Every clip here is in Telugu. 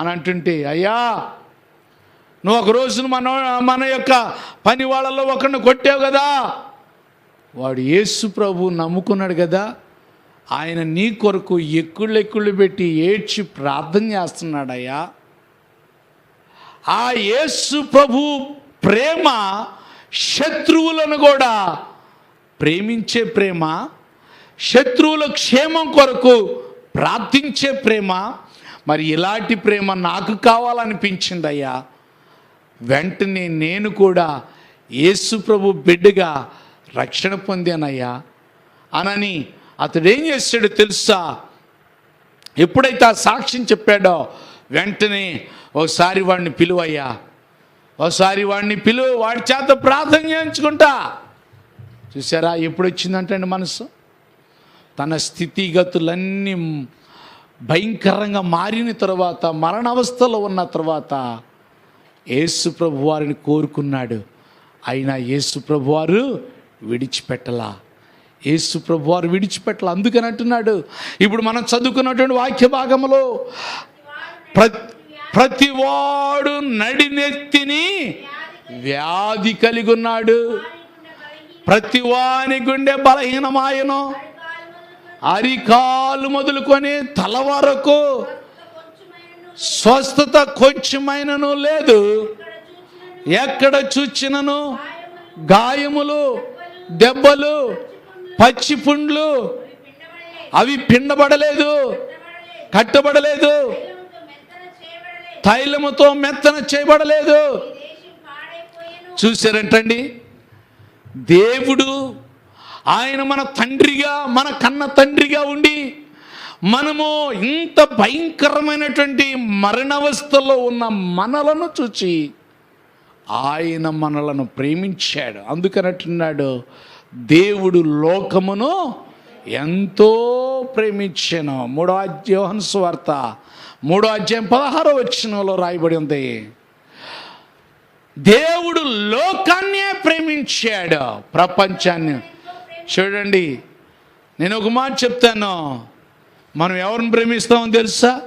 అని అంటుంటే అయ్యా నువ్వు ఒక రోజున మన మన యొక్క పని వాళ్ళలో ఒకరిని కొట్టావు కదా. వాడు యేసు ప్రభు నమ్ముకున్నాడు కదా. ఆయన నీ కొరకు ఎక్కుళ్ళు ఎక్కుళ్ళు పెట్టి ఏడ్చి ప్రార్థన చేస్తున్నాడయ్యా. ఆ యేసు ప్రభు ప్రేమ శత్రువులను కూడా ప్రేమించే ప్రేమ శత్రువుల క్షేమం కొరకు ప్రార్థించే ప్రేమ మరి ఇలాంటి ప్రేమ నాకు కావాలనిపించిందయ్యా. వెంటనే నేను కూడా యేసు ప్రభు బిడ్డగా రక్షణ పొందానయ్యా. అనని అతడు ఏం చేశాడో తెలుసా? ఎప్పుడైతే ఆ సాక్ష్యం చెప్పాడో వెంటనే ఒకసారి వాడిని పిలువయ్యా. ఒకసారి వాడిని పిలువ వాడి చేత ప్రార్థన చేయించుకుంటా. చూసారా ఎప్పుడు వచ్చిందంటే మనసు? తన స్థితిగతులన్నీ భయంకరంగా మారిన తర్వాత మరణావస్థలో ఉన్న తర్వాత యేసు ప్రభు వారిని కోరుకున్నాడు. అయినా యేసు ప్రభు వారు విడిచిపెట్టలా. యేసు ప్రభు వారు విడిచిపెట్టలా. అందుకని అంటున్నాడు. ఇప్పుడు మనం చదువుకున్నటువంటి వాక్య భాగంలో ప్ర ప్రతివాడు నడినెత్తిని వ్యాధి కలిగి ఉన్నాడు. ప్రతివాని గుండె బలహీనమాయను. అరికాలు మొదలుకొని తల వరకు స్వస్థత కొంచెమైనను లేదు. ఎక్కడ చూచినను? గాయములు దెబ్బలు పచ్చి పుండ్లు అవి పిండబడలేదు కట్టబడలేదు తైలముతో మెత్తన చేయబడలేదు. చూసారంటండి దేవుడు ఆయన మన తండ్రిగా మన కన్న తండ్రిగా ఉండి మనము ఇంత భయంకరమైనటువంటి మరణావస్థలో ఉన్న మనలను చూచి ఆయన మనలను ప్రేమించాడు. అందుకనట్టున్నాడు దేవుడు లోకమును ఎంతో ప్రేమించాను. మూడో అధ్యాయం స్వార్త మూడో అధ్యాయం పదహారో వచ్చినలో రాయబడి ఉంది. దేవుడు లోకాన్నే ప్రేమించాడు ప్రపంచాన్ని చూడండి నేను ఒక మాట చెప్తాను. మనం ఎవరిని ప్రేమిస్తామో తెలుసా?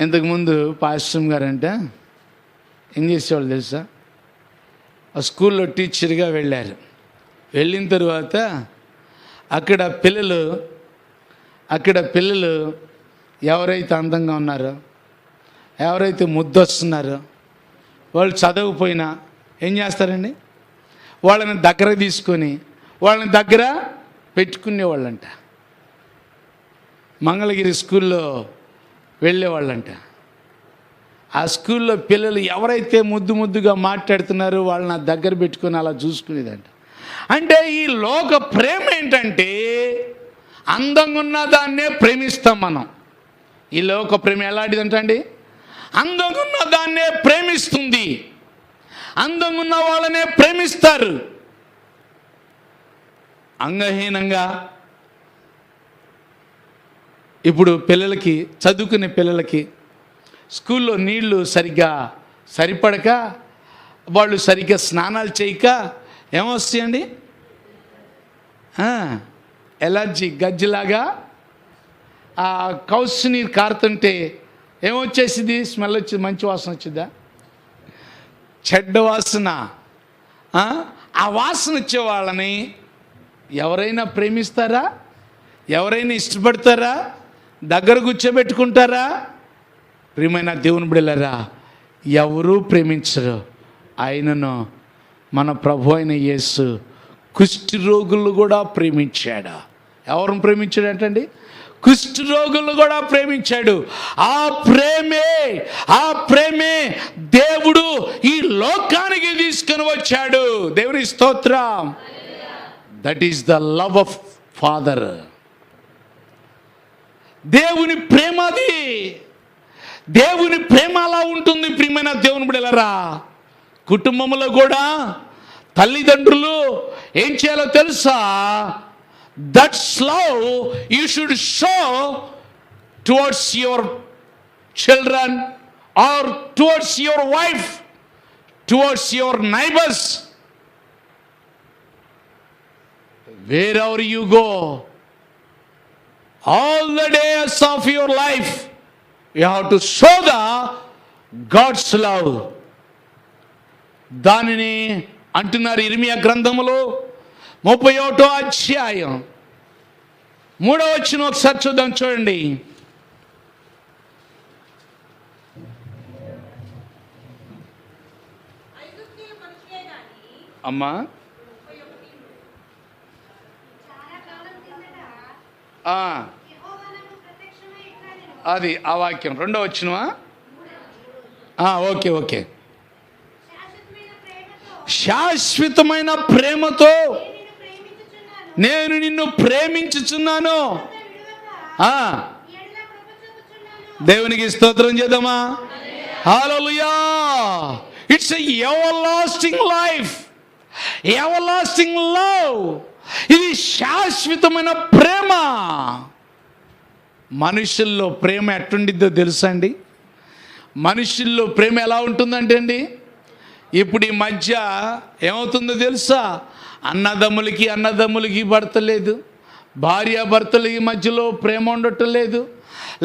ఇంతకుముందు పాశ్రం గారంటే ఏం చేసేవాళ్ళు తెలుసా? ఆ స్కూల్లో టీచర్గా వెళ్ళారు. వెళ్ళిన తర్వాత అక్కడ పిల్లలు అక్కడ పిల్లలు ఎవరైతే అందంగా ఉన్నారో ఎవరైతే ముద్దొస్తున్నారో వాళ్ళు చదవకపోయినా ఏం చేస్తారండి? వాళ్ళని దగ్గర తీసుకొని వాళ్ళని దగ్గర పెట్టుకునేవాళ్ళంట. మంగళగిరి స్కూల్లో వెళ్ళేవాళ్ళంట. ఆ స్కూల్లో పిల్లలు ఎవరైతే ముద్దు ముద్దుగా మాట్లాడుతున్నారో వాళ్ళని నా దగ్గర పెట్టుకొని అలా చూసుకునేదంట. అంటే ఈ లోక ప్రేమ ఏంటంటే అందంగా ఉన్న దాన్నే ప్రేమిస్తాం మనం. ఈ లోక ప్రేమ ఎలాంటిదంట అండి అందంగా ఉన్న దాన్నే ప్రేమిస్తుంది. అందంగా ఉన్న వాళ్ళనే ప్రేమిస్తారు. అంగహీనంగా ఇప్పుడు పిల్లలకి చదువుకునే పిల్లలకి స్కూల్లో నీళ్ళు సరిగ్గా సరిపడక వాళ్ళు సరిగ్గా స్నానాలు చేయక ఏమొస్తాయండి? ఎలర్జీ గజ్జిలాగా ఆ కౌసు నీరు కారుతుంటే ఏమొచ్చేసింది స్మెల్ వచ్చింది మంచి వాసన వచ్చిందా చెడ్డ వాసన. ఆ వాసన వచ్చే వాళ్ళని ఎవరైనా ప్రేమిస్తారా? ఎవరైనా ఇష్టపడతారా? దగ్గర కూర్చోబెట్టుకుంటారా? ప్రియమైన దేవుని బిడలరా ఎవరూ ప్రేమించరు. ఆయనను మన ప్రభు అయిన యేసు కుష్టి రోగులు కూడా ప్రేమించాడు. ఎవరిని ప్రేమించాడు ఏంటండి కుష్టి రోగులు కూడా ప్రేమించాడు. ఆ ప్రేమే ఆ ప్రేమే దేవుడు ఈ లోకానికి తీసుకొని వచ్చాడు. దేవుని స్తోత్రం. That is the love of father దేవుని ప్రేమ అది. దేవుని ప్రేమ అలా ఉంటుంది ప్రియమైన దేవుని బిడలరా కుటుంబంలో కూడా తల్లిదండ్రులు ఏం చేయాలో తెలుసా? That's love you should show towards your children or towards your wife towards your neighbours wherever you go all the days of your life you have to show the God's love దానిని అంటున్నారు ఇర్మియా గ్రంథములో ముప్పై ఒకటో అధ్యాయం. మూడో వచ్చిన ఒకసారి చూద్దాం చూడండి. అమ్మా చాలా కాలం కిందట ఆ, యెహోవా నాకు ప్రత్యక్షమై ఇట్లా నేను అది ఆ వాక్యం. రెండో వచ్చినవా ఓకే ఓకే. శాశ్వతమైన ప్రేమతో నేను నిన్ను ప్రేమించుచున్నాను. దేవునికి స్తోత్రం చేద్దామా? Hallelujah it's everlasting life everlasting love ఇది శాశ్వతమైన ప్రేమ. మనుషుల్లో ప్రేమ ఎట్టుండిద్దో తెలుసా అండి? మనుషుల్లో ప్రేమ ఎలా ఉంటుందంటే అండి ఇప్పుడు ఈ మధ్య ఏమవుతుందో తెలుసా? అన్నదమ్ములకి అన్నదమ్ములకి భర్త లేదు. భార్యాభర్తలకి మధ్యలో ప్రేమ ఉండటం లేదు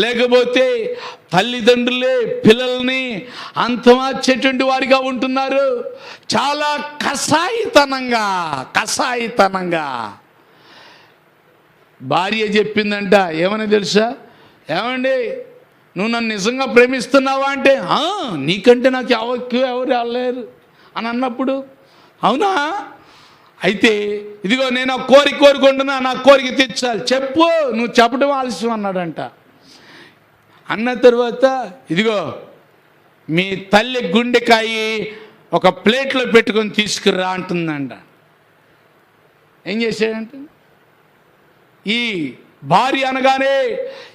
లేకపోతే తల్లిదండ్రులే పిల్లల్ని అంతమార్చేటువంటి వారిగా ఉంటున్నారు. చాలా కసాయితనంగా కసాయితనంగా భార్య చెప్పిందంట ఏమని తెలుసా? ఏమండి నువ్వు నన్ను నిజంగా ప్రేమిస్తున్నావా అంటే నీకంటే నాకు ఎవరికి ఎవరు వెళ్ళలేరు అని అన్నప్పుడు అవునా? అయితే ఇదిగో నేను ఆ కోరిక కోరుకుంటున్నా నా కోరిక తెచ్చాలి చెప్పు నువ్వు చెప్పడం ఆలస్యం అన్నాడంట. అన్న తర్వాత ఇదిగో మీ తల్లి గుండెకాయి ఒక ప్లేట్లో పెట్టుకొని తీసుకురా అంటుందంట. ఏం చేశాడంటే? ఈ భార్య అనగానే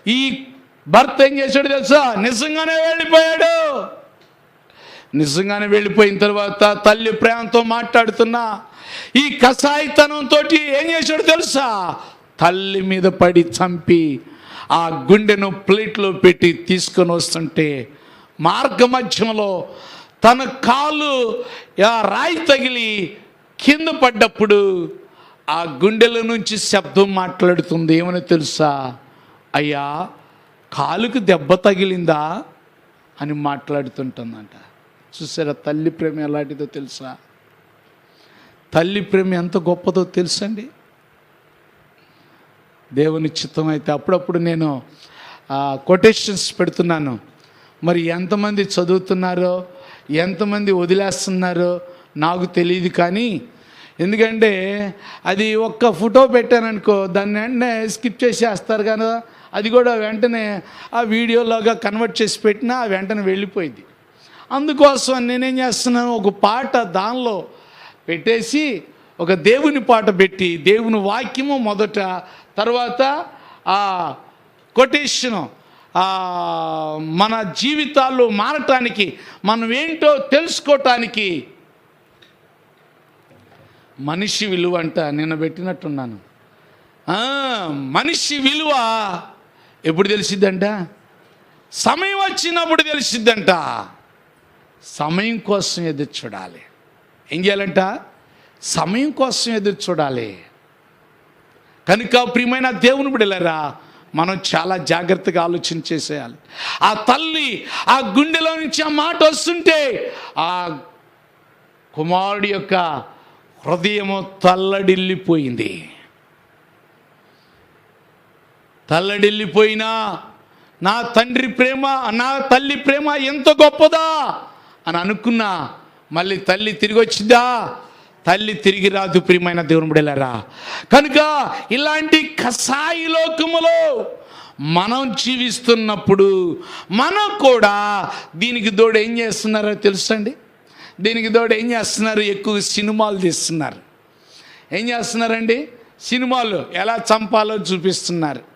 ఈ భర్త ఏం చేశాడు తెలుసా? నిజంగానే వెళ్ళిపోయాడు. నిజంగానే వెళ్ళిపోయిన తర్వాత తల్లి ప్రేమతో మాట్లాడుతున్నా ఈ కషాయితనంతో ఏం చేశాడు తెలుసా? తల్లి మీద పడి చంపి ఆ గుండెను ప్లేట్లో పెట్టి తీసుకొని వస్తుంటే మార్గ మధ్యంలో తన కాలు రాయి తగిలి కింద పడ్డప్పుడు ఆ గుండెల నుంచి శబ్దం మాట్లాడుతుంది. ఏమని తెలుసా? అయ్యా కాలుకు దెబ్బ తగిలిందా అని మాట్లాడుతుంటుందంట. చూసారా తల్లి ప్రేమ ఎలాంటిదో తెలుసా? తల్లి ప్రేమ ఎంత గొప్పదో తెలుసండి? దేవుని చిత్తం అయితే అప్పుడప్పుడు నేను కొటేషన్స్ పెడుతున్నాను. మరి ఎంతమంది చదువుతున్నారో ఎంతమంది వదిలేస్తున్నారో నాకు తెలియదు కానీ ఎందుకంటే అది ఒక్క ఫోటో పెట్టాననుకో దాన్ని వెంటనే స్కిప్ చేసేస్తారు కదా. అది కూడా వెంటనే ఆ వీడియోలాగా కన్వర్ట్ చేసి పెట్టినా ఆ వెంటనే వెళ్ళిపోయింది. అందుకోసం నేనేం చేస్తున్నాను ఒక పాట దానిలో పెట్టేసి ఒక దేవుని పాట పెట్టి దేవుని వాక్యము మొదట తర్వాత ఆ కొటేషన్ మన జీవితాల్లో మారటానికి మనం ఏంటో తెలుసుకోవటానికి మనిషి విలువ అంట నిన్న పెట్టినట్టున్నాను. మనిషి విలువ ఎప్పుడు తెలిసిద్దంట? సమయం వచ్చినప్పుడు తెలిసిద్దంట. సమయం కోసం ఎదురు చూడాలి. ఏం చేయాలంట? సమయం కోసం ఎదురు చూడాలి. కనుక ప్రియమైన దేవుని బిడలేరా మనం చాలా జాగ్రత్తగా ఆలోచన చేసేయాలి. ఆ తల్లి ఆ గుండెలో నుంచి ఆ మాట వస్తుంటే ఆ కుమారుడి యొక్క హృదయము తల్లడిల్లిపోయింది. తల్లడిల్లిపోయినా నా తండ్రి ప్రేమ నా తల్లి ప్రేమ ఎంత గొప్పదా అని అనుకున్నా మళ్ళీ తల్లి తిరిగి వచ్చిందా? తల్లి తిరిగి రాదు ప్రియమైన దేవుని బిడలరా కనుక ఇలాంటి కసాయి లోకములో మనం జీవిస్తున్నప్పుడు మనం కూడా దీనికి తోడు ఏం చేస్తున్నారో తెలుసండి? దీనికి తోడు ఏం చేస్తున్నారు? ఎక్కువ సినిమాలు తీస్తున్నారు. ఏం చేస్తున్నారండి? సినిమాలు ఎలా చంపాలో చూపిస్తున్నారు.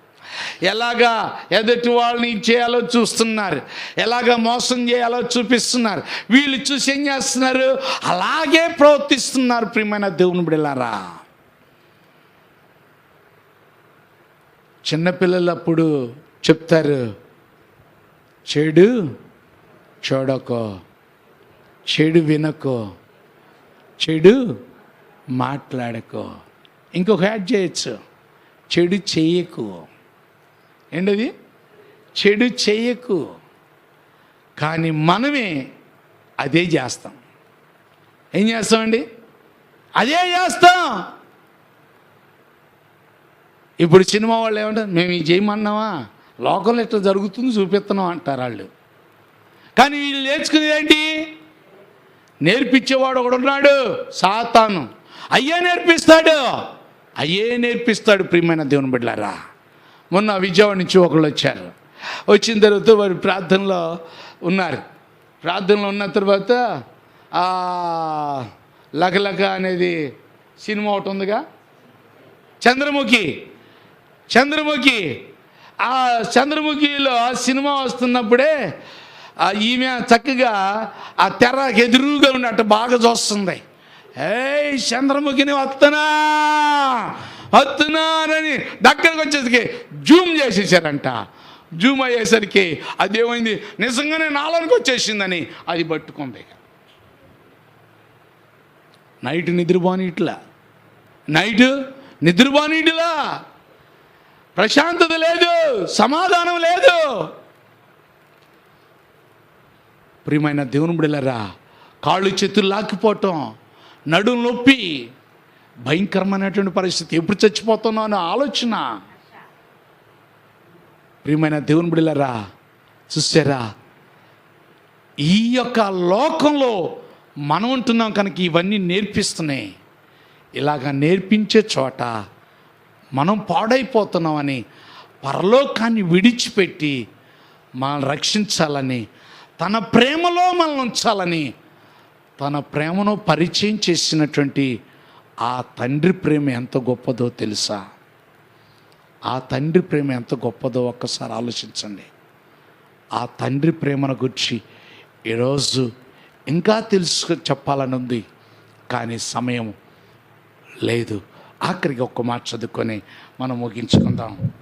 ఎలాగా ఎదుటి వాళ్ళని చేయాలో చూస్తున్నారు? ఎలాగ మోసం చేయాలో చూపిస్తున్నారు? వీళ్ళు చూసి ఏం చేస్తున్నారు? అలాగే ప్రవర్తిస్తున్నారు ప్రియమైన దేవుని బిడలారా చిన్నపిల్లలప్పుడు చెప్తారు చెడు చూడకో చెడు వినకో చెడు మాట్లాడకో. ఇంకొక యాడ్ చేయొచ్చు చెడు చేయకు. ఏంటది? చెడు చేయకు. కానీ మనమే అదే చేస్తాం. ఏం చేస్తామండి? అదే చేస్తాం. ఇప్పుడు సినిమా వాళ్ళు ఏమంటారు? మేము ఇది చేయమన్నావా లోకంలో ఇట్లా జరుగుతుంది చూపిస్తున్నాం అంటారు వాళ్ళు. కానీ వీళ్ళు నేర్చుకునేది ఏంటి? నేర్పించేవాడు ఒకడు ఉన్నాడు సాతాను. అయ్యే నేర్పిస్తాడు. అయ్యే నేర్పిస్తాడు ప్రియమైన దేవుని బిడ్డారా మొన్న విజయవాడ నుంచి ఒకళ్ళు వచ్చారు. వచ్చిన తర్వాత వారు ప్రార్థనలో ఉన్నారు. ప్రార్థనలో ఉన్న తర్వాత లకలక అనేది సినిమా ఒకటి ఉందిగా? చంద్రముఖి చంద్రముఖి ఆ చంద్రముఖిలో సినిమా వస్తున్నప్పుడే ఈమె చక్కగా ఆ తెరకి ఎదురుగా ఉన్నట్టు బాగా చూస్తుంది. ఏయ్ చంద్రముఖిని వస్తున్నా వస్తున్నారని దగ్గరకు వచ్చేసరికి జూమ్ చేసేసారంట. జూమ్ అయ్యేసరికి అదేమైంది నిజంగానే నాలోనికి వచ్చేసిందని అది పట్టుకుంది నైట్ నిద్రపోనిట్లా. నైట్ నిద్రపోనిట్లా. ప్రశాంతత లేదు సమాధానం లేదు. ప్రియమైన దేవుని బిడలరా కాళ్ళు చేతులు లాక్కిపోవటం నడుం నొప్పి భయంకరమైనటువంటి పరిస్థితి. ఎప్పుడు చచ్చిపోతున్నావు అనే ఆలోచన. ప్రియమైన దేవుని బిడిలరా చూసారా ఈ యొక్క లోకంలో మనం ఉంటున్నాం కనుక ఇవన్నీ నేర్పిస్తున్నాయి. ఇలాగ నేర్పించే చోట మనం పాడైపోతున్నామని పరలోకాన్ని విడిచిపెట్టి మనల్ని రక్షించాలని తన ప్రేమలో మనల్ని ఉంచాలని తన ప్రేమను పరిచయం చేసినటువంటి ఆ తండ్రి ప్రేమ ఎంత గొప్పదో తెలుసా? ఆ తండ్రి ప్రేమ ఎంత గొప్పదో ఒక్కసారి ఆలోచించండి. ఆ తండ్రి ప్రేమను గురించి ఈరోజు ఇంకా తెలుసు చెప్పాలని ఉంది కానీ సమయం లేదు. ఆఖరికి ఒక్క మాట చదువుకొని మనం ముగించుకుందాం.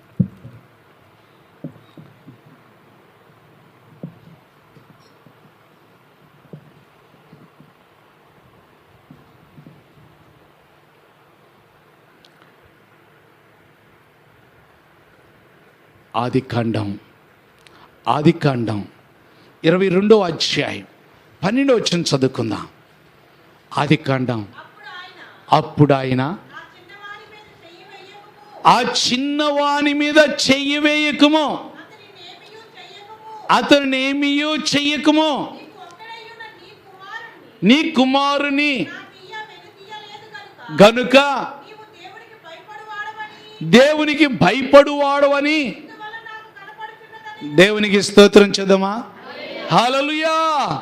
ఆదికాండం. ఆదికాండం. ఇరవై రెండో అధ్యాయం. పన్నెండో వచ్చిన చదువుకుందాం. ఆదికాండం. అప్పుడు ఆయన అప్పుడు ఆయన ఆ చిన్నవాని మీద చెయ్యి వేయకుము. అతనిని ఏమీయూ చెయ్యకుము. నీ కుమారుని. గనుక దేవునికి భయపడువాడవని దేవునికి భయపడువాడవని ఇందువల్ల నాకు కనపడుతున్నదని దేవునికి స్తోత్రం చేద్దామా? హాలలుయా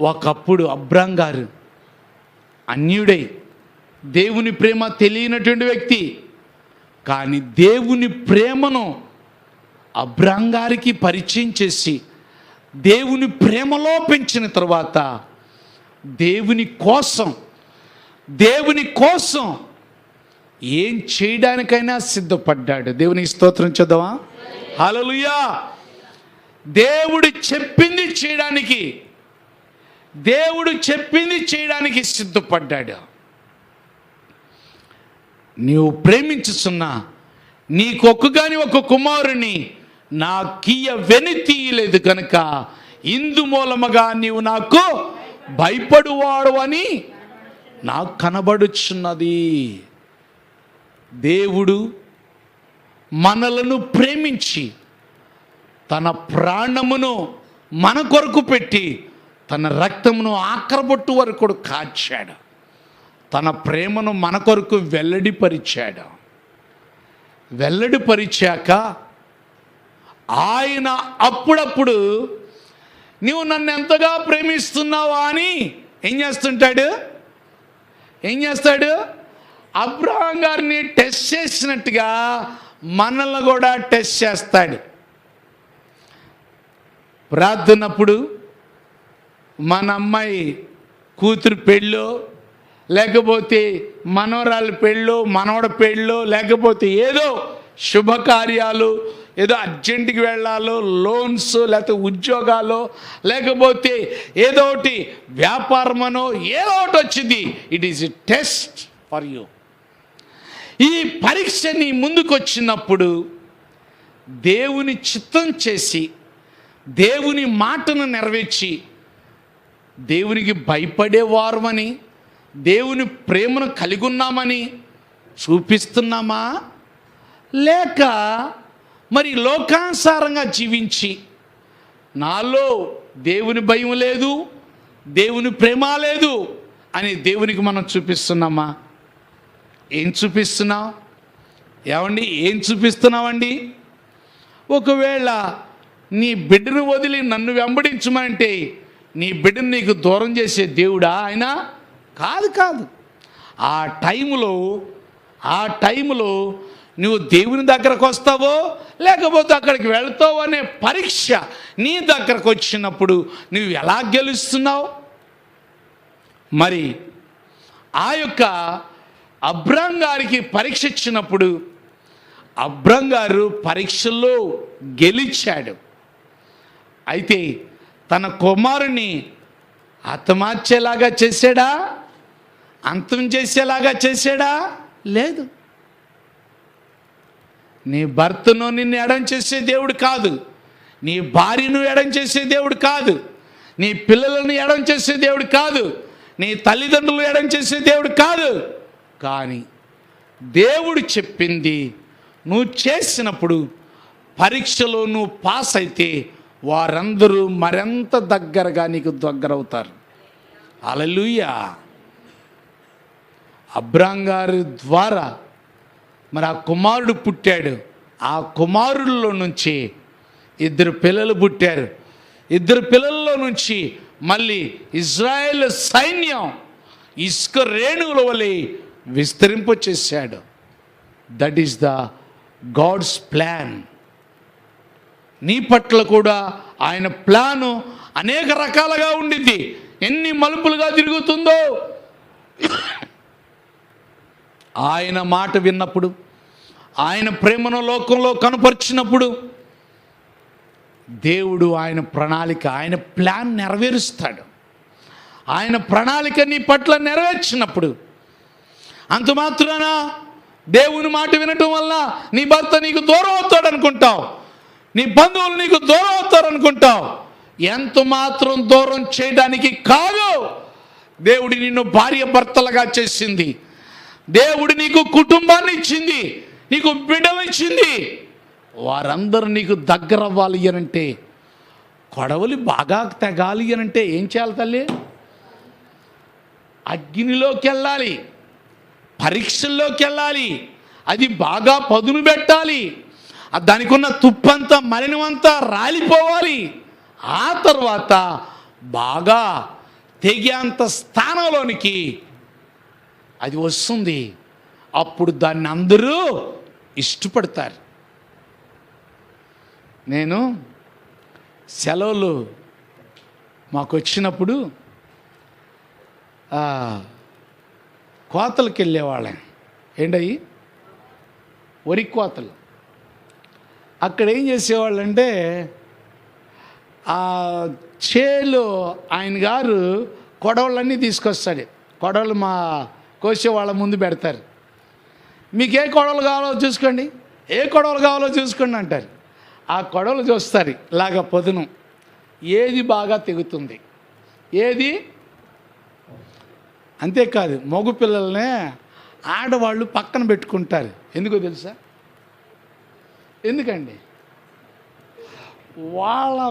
ఒకప్పుడు అబ్రాం గారు అన్యుడై దేవుని ప్రేమ తెలియనటువంటి వ్యక్తి. కానీ దేవుని ప్రేమను అబ్రాం గారికి పరిచయం చేసి దేవుని ప్రేమలో పెంచిన తర్వాత దేవుని కోసం దేవుని కోసం ఏం చేయడానికైనా సిద్ధపడ్డాడు. దేవునికి స్తోత్రం చేద్దామా? హలలుయా దేవుడు చెప్పింది చేయడానికి దేవుడు చెప్పింది చేయడానికి సిద్ధపడ్డాడు. నీవు ప్రేమించుచున్నా నీకొక్కగాని ఒక కుమారుని నా కీయ వెని తీయలేదు కనుక ఇందు మూలముగా నీవు నాకు భయపడువాడు అని నాకు కనబడుచున్నది. దేవుడు మనలను ప్రేమించి తన ప్రాణమును మన కొరకు పెట్టి తన రక్తమును ఆక్రబొట్టు వరకు కూడా కాచాడు. తన ప్రేమను మన కొరకు వెల్లడిపరిచాడు. వెల్లడిపరిచాక ఆయన అప్పుడప్పుడు నీవు నన్ను ఎంతగా ప్రేమిస్తున్నావా అని ఏం చేస్తుంటాడు? ఏం చేస్తాడు? అబ్రహాం గారిని టెస్ట్ చేసినట్టుగా మనల్ని కూడా టెస్ట్ చేస్తాడు. ప్రార్థనప్పుడు మన అమ్మాయి కూతురు పెళ్ళో లేకపోతే మనవరాలు పెళ్ళో మనవడ పెళ్ళో లేకపోతే ఏదో శుభకార్యాలు ఏదో అర్జెంటుకి వెళ్ళాలో లోన్స్ లేకపోతే ఉద్యోగాలు లేకపోతే ఏదో ఒకటి వ్యాపారమనో ఏదో ఒకటి వచ్చింది. It is a test for you ఈ పరీక్ష నీ దేవుని చిత్తం చేసి దేవుని మాటను నెరవేర్చి దేవునికి భయపడేవారమని దేవుని ప్రేమను కలిగి ఉన్నామని చూపిస్తున్నామా? లేక మరి లోకానుసారంగా జీవించి నాలో దేవుని భయం లేదు దేవుని ప్రేమ లేదు అని దేవునికి మనం చూపిస్తున్నామా? ఏం చూపిస్తున్నాం ఏమండి? ఏం చూపిస్తున్నామండి ఒకవేళ నీ బిడ్డను వదిలి నన్ను వెంబడించమంటే నీ బిడ్డను నీకు దూరం చేసే దేవుడా ఆయన? కాదు కాదు. ఆ టైంలో ఆ టైంలో నువ్వు దేవుని దగ్గరకు వస్తావో లేకపోతే అక్కడికి వెళ్తావు అనే పరీక్ష నీ దగ్గరకు వచ్చినప్పుడు నువ్వు ఎలా గెలుస్తున్నావు? మరి ఆ యొక్క అబ్రాం గారికి పరీక్ష ఇచ్చినప్పుడు అబ్రాం గారు పరీక్షల్లో గెలిచాడు. అయితే తన కుమారుని హతమార్చేలాగా చేశాడా? అంతం చేసేలాగా చేశాడా? లేదు. నీ భర్తను నిన్ను ఎడం చేసే దేవుడు కాదు. నీ భార్యను ఎడం చేసే దేవుడు కాదు. నీ పిల్లలను ఎడం చేసే దేవుడు కాదు. నీ తల్లిదండ్రులు ఎడం చేసే దేవుడు కాదు. కానీ దేవుడు చెప్పింది నువ్వు చేసినప్పుడు పరీక్షలో నువ్వు పాస్ అయితే వారందరూ మరింత దగ్గరగా నీకు దగ్గరవుతారు? అలలుయ్యా అబ్రాం గారి ద్వారా మరి ఆ కుమారుడు పుట్టాడు. ఆ కుమారుల్లో నుంచి ఇద్దరు పిల్లలు పుట్టారు. ఇద్దరు పిల్లల్లో నుంచి మళ్ళీ ఇజ్రాయెల్ సైన్యం ఇసుక రేణువుల వలె విస్తరింపచేశాడు. That is the God's plan నీ పట్ల కూడా ఆయన ప్లాను అనేక రకాలుగా ఉండింది. ఎన్ని మలుపులుగా తిరుగుతుందో. ఆయన మాట విన్నప్పుడు ఆయన ప్రేమను లోకంలో కనపరిచినప్పుడు దేవుడు ఆయన ప్రణాళిక ఆయన ప్లాన్ నెరవేరుస్తాడు. ఆయన ప్రణాళిక నీ పట్ల నెరవేర్చినప్పుడు అంత మాత్రాన దేవుని మాట వినటం వల్ల నీ భర్త నీకు దూరం అవుతాడు అనుకుంటావు నీ బంధువులు నీకు దూరం అవుతారు అనుకుంటావు ఎంత మాత్రం దూరం చేయడానికి కాదు. దేవుడి నిన్ను భార్య భర్తలుగా చేసింది. దేవుడు నీకు కుటుంబాన్ని ఇచ్చింది. నీకు బిడ్డలు ఇచ్చింది. వారందరూ నీకు దగ్గర అవ్వాలి అనంటే కొడవలి బాగా తెగాలి అనంటే ఏం చేయాలి తల్లి? అగ్నిలోకి వెళ్ళాలి. పరీక్షల్లోకి వెళ్ళాలి. అది బాగా పదును పెట్టాలి. దానికి ఉన్న తుప్పంతా మలినమంతా రాలిపోవాలి. ఆ తర్వాత బాగా తెగేంత స్థానంలోనికి అది వస్తుంది. అప్పుడు దాన్ని అందరూ ఇష్టపడతారు. నేను సెలవులు మాకు వచ్చినప్పుడు కోతలకు వెళ్ళేవాళ్ళం ఏంటయ్యి వరి కోతలు. అక్కడ ఏం చేసేవాళ్ళంటే ఆ చేలు ఆయన గారు కొడవలన్నీ తీసుకొస్తాడు. కొడవలు మా కోసే వాళ్ళ ముందు పెడతారు. మీకు ఏ కొడవలు కావాలో చూసుకోండి. ఏ కొడవలు కావాలో చూసుకోండి అంటారు. ఆ కొడవలు చూస్తారు ఇలాగ పొదును. ఏది బాగా తెగుతుంది? ఏది? అంతేకాదు మగ పిల్లల్నే ఆడవాళ్ళు పక్కన పెట్టుకుంటారు. ఎందుకో తెలుసా? ఎందుకండి? వాళ్ళ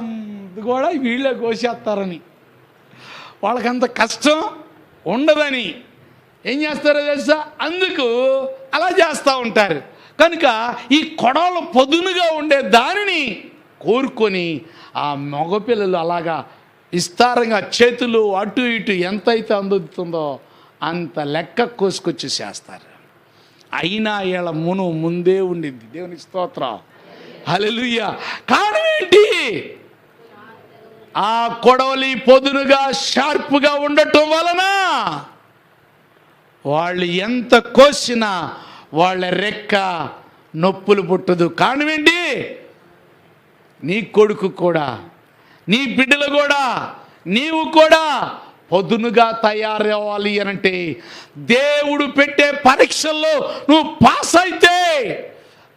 కూడా వీళ్ళే కోసేస్తారని. వాళ్ళకంత కష్టం ఉండదని. ఏం చేస్తారో తెలుసా? అందుకు అలా చేస్తూ ఉంటారు. కనుక ఈ కొడవలు పొదునుగా ఉండే దానిని కోరుకొని ఆ మగపిల్లలు అలాగా విస్తారంగా చేతులు అటు ఇటు ఎంతైతే అందుతుందో అంత లెక్క కోసుకొచ్చి చేస్తారు అయినా వీళ్ళ మును ముందే ఉండింది. దేవుని స్తోత్రం హలలుయ్య కారణం ఏంటి? ఆ కొడవలి పొదునుగా షార్ప్గా ఉండటం వలన వాళ్ళు ఎంత కోసినా వాళ్ళ రెక్క నొప్పులు పుట్టదు. కానివ్వండి నీ కొడుకు కూడా నీ బిడ్డలు కూడా నీవు కూడా పొదునుగా తయారవ్వాలి అనంటే దేవుడు పెట్టే పరీక్షల్లో నువ్వు పాస్ అయితే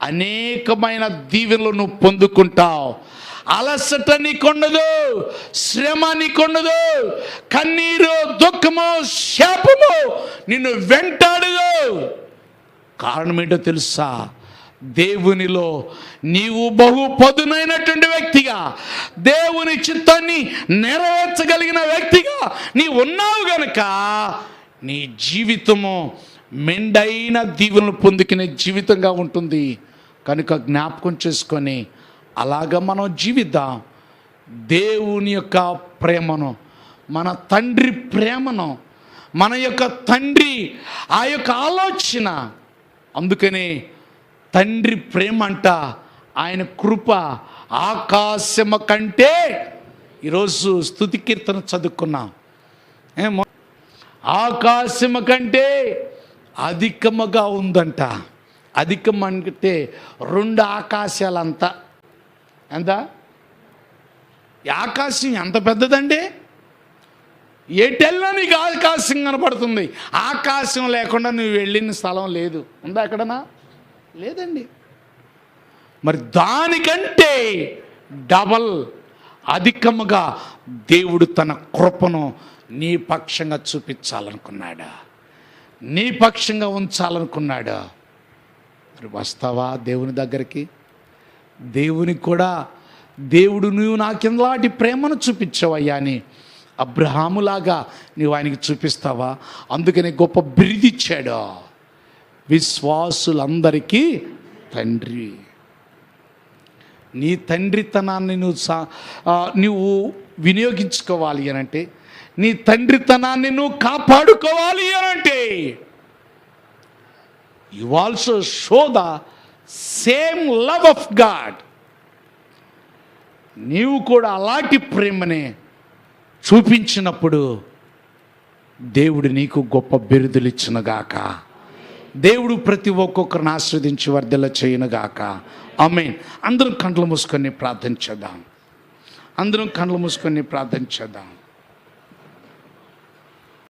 అనేకమైన దీవెనలు నువ్వు పొందుకుంటావు. అలసట నీకుండదు శ్రమ నీకుండదు కన్నీరు దుఃఖము శాపము నిన్ను వెంటాడదు. కారణం ఏంటో తెలుసా? దేవునిలో నీవు బహు పదునైనటువంటి వ్యక్తిగా దేవుని చిత్తాన్ని నెరవేర్చగలిగిన వ్యక్తిగా నీ ఉన్నావు గనుక నీ జీవితము మెండైన దీవులను పొందుకునే జీవితంగా ఉంటుంది. కనుక జ్ఞాపకం చేసుకొని అలాగ మనం జీవిద్దాం. దేవుని యొక్క ప్రేమను మన తండ్రి ప్రేమను మన యొక్క తండ్రి ఆ యొక్క ఆలోచన. అందుకనే తండ్రి ప్రేమ అంట ఆయన కృప ఆకాశము కంటే. ఈరోజు స్థుతి కీర్తన చదువుకున్నాం. ఏమో ఆకాశము కంటే అధికముగా ఉందంట. అధికం అంటే రెండు ఆకాశాలంతా. ఎంత ఆకాశం ఎంత పెద్దదండి? ఎటెల్లా నీకు ఆకాశం కనపడుతుంది. ఆకాశం లేకుండా నువ్వు వెళ్ళిన స్థలం లేదు. ఉందా ఎక్కడనా లేదండి. మరి దానికంటే డబల్ అధికముగా దేవుడు తన కృపను నీ పక్షంగా చూపించాలనుకున్నాడా? నీ పక్షంగా ఉంచాలనుకున్నాడా? మరి వస్తావా దేవుని దగ్గరికి? దేవుని కూడా దేవుడు నువ్వు నాకెంలాంటి ప్రేమను చూపించవయ్యా అని అబ్రహాములాగా నీవు ఆయనకి చూపిస్తావా? అందుకని గొప్ప బిరిదిచ్చాడు. విశ్వాసులందరికీ తండ్రి. నీ తండ్రితనాన్ని నువ్వు సా నువ్వు వినియోగించుకోవాలి అనంటే నీ తండ్రితనాన్ని నువ్వు కాపాడుకోవాలి అనంటే you also show the same love of God నీవు కూడా అలాంటి ప్రేమనే చూపించినప్పుడు దేవుడు నీకు గొప్ప బిరుదులు ఇచ్చునుగాక. దేవుడు ప్రతి ఒక్కొక్కరిని ఆస్వాదించి వర్ధల చేయనుగాక ఆమె అందరం కండ్లు మూసుకొని ప్రార్థన చేద్దాం. అందరం కండ్లు మూసుకొని ప్రార్థన చేద్దాం.